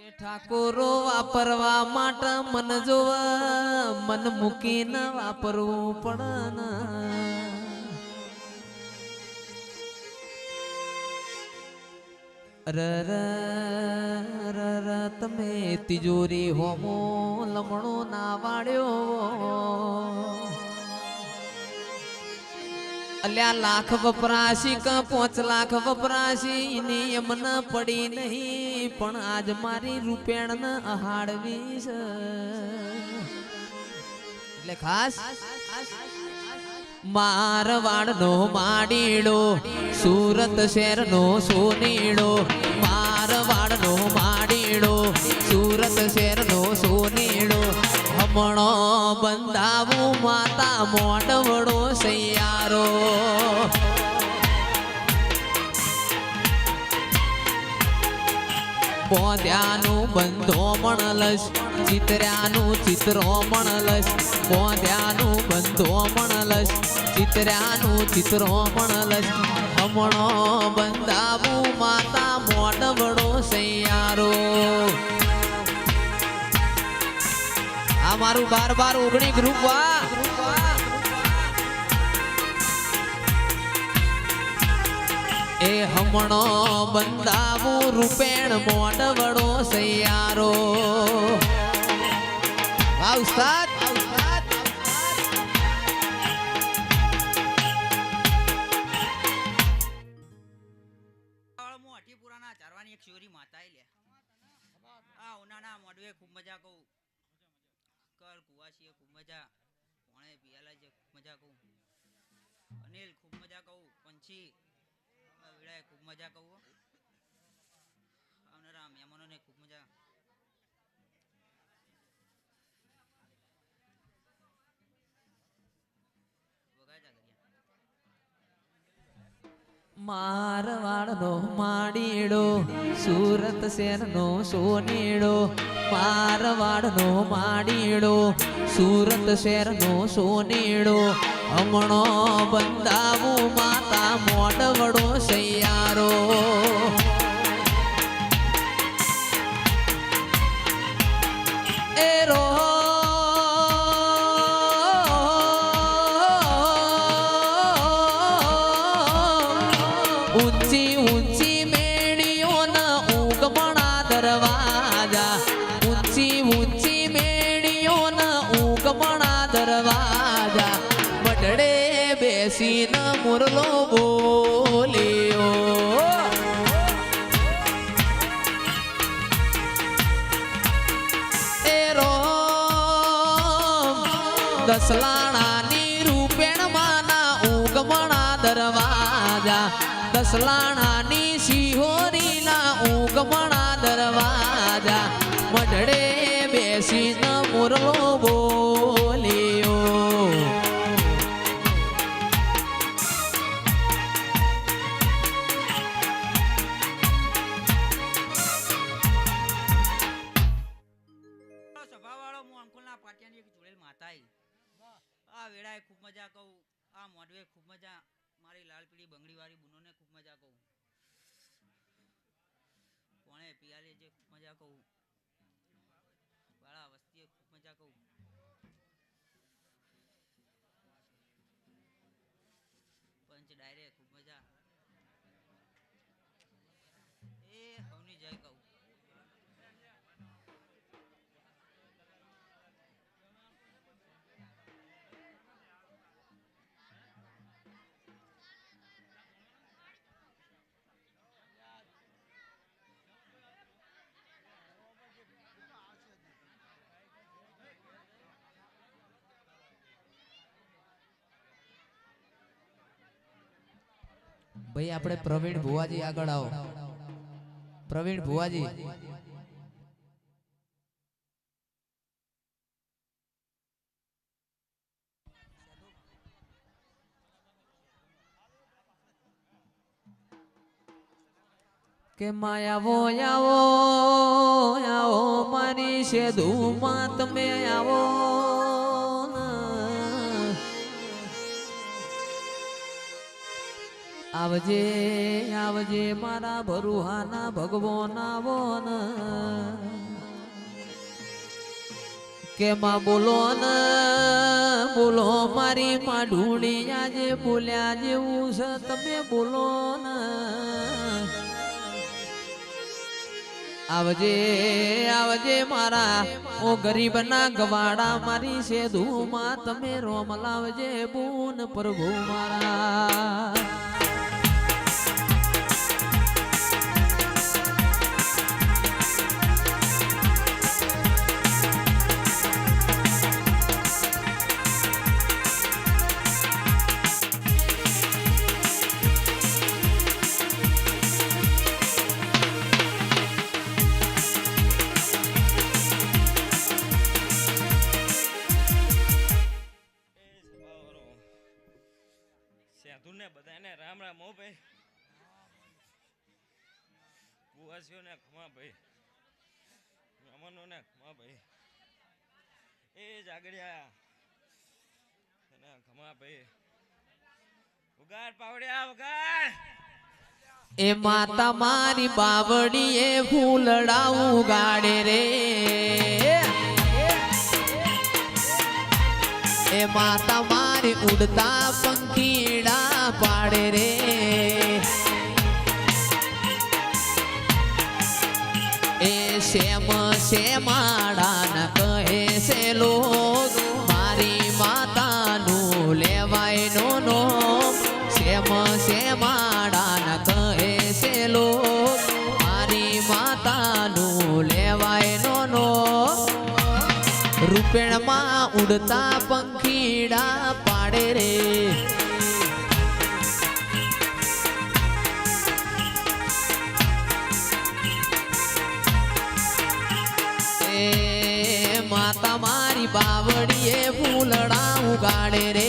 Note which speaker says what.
Speaker 1: ઠાકોરો વાપરવા માટે મન જોવા, મન મૂકીને વાપરવું પડે ને. ર ર ર ર, તમે તિજોરી હોમો, લમણો ના વાળ્યો અલ્યા લાખ વપરાશી ક પાંચ લાખ વપરાશી, એની ન પડી નહીં. પણ આજ મારી રૂપેણ ન અહાડવી એટલે ખાસ મારવાડનો માડીડો, સુરત શહેરનો સોનીડો. મારવાડનો માડીડો, સુરત શહેરનો સોનીડો. હમણો બંધાવું માતા મોઢવડો બોધ્યાનું બંધો મણલસ ચિતર્યાનું ચિત્રો મણલસ બોધ્યાનું બંધો મણલસ ચિતર્યાનું ચિત્રો મણલસ હમણો બંધાવું માતા મોઢવડો સૈયારો આ મારું બાર બાર ઓગણી ગ્રુપ વા એ હમણો બંધાવું રૂપેણ મોઢવડો સૈયારો. વાહ ઉસ્તાદ.
Speaker 2: વાળામાં અઠીપુરાના એક શિવરી માતા લે. આ ઉનાના મોડવે ખૂબ મજા કહું. કર કુવાસીએ ખૂબ મજા. પોણે પિયાલા જે મજા કહું. અનિલ ખૂબ મજા કહું. પંછી આ વીડાએ ખૂબ મજા કહું હો. મહેમાનોને ખૂબ મજા
Speaker 1: મારવાડનો માડીડો, સુરત શહેરનો સોનીડો. મારવાડનો માડીડો, સુરત શહેરનો સોનીડો. હમણો બંધાવું માતા મોઢવડો ઊંચી ઊંચી મેળીઓના ઉગમણા દરવાજા. ઊંચી ઊંચી મેળીઓના ઉગમણા દરવાજા. મઢડે બેસીને મુરલો બોલ્યો. એરો દરવાજા દસલાણાની સિહોરીના ઉગમણા દરવાજા. મઢડે બેસીને મુરલો
Speaker 2: લાલ પીળી બંગડી વાળી બુનોને ખૂબ મજા કહું. કોણે પિયાલે જે ખૂબ મજા કહું. બાળા વસ્તીએ ખૂબ મજા કહું. પંચ ડાયરે
Speaker 1: ભાઈ આપણે પ્રવીણ ભુવાજી આગળ આવો. પ્રવીણ ભુવાજી. કે માયાવો આવો આવો મારી સેધુમાં તમે આવો. આવજે આવજે મારા ભરુહાના ભગવાના વન કેમાં બોલો ને, બોલો મારી માં આજે બોલ્યા જેવું છે, તમે બોલો ને. આવજે આવજે મારા, ઓ ગરીબના ગવાડા મારી સેધુમાં તમે રોમ લાવજે બૂન પ્રભુ મારા.
Speaker 3: સાધુને બધાને રામ રામ, હો ભાઈ. કુવાસીઓને ખમા ભાઈ. બ્રાહ્મણોને ખમા ભાઈ. એ જાગડ્યા એને ખમા ભાઈ. ઉગાડ પાવડ્યા ઉગાડ
Speaker 1: એ માતા મારી બાવડી એ ફૂલડા ઉગાડે રે. એ માતા મારી ઉડતા પંખીડા પાડે રે. એ શેમ શ્યામાડા ન કહે છે લોક ઉડતા પંખીડા પાડે રે માતા મારી બાવડીએ ફૂલડા ઉગાડે રે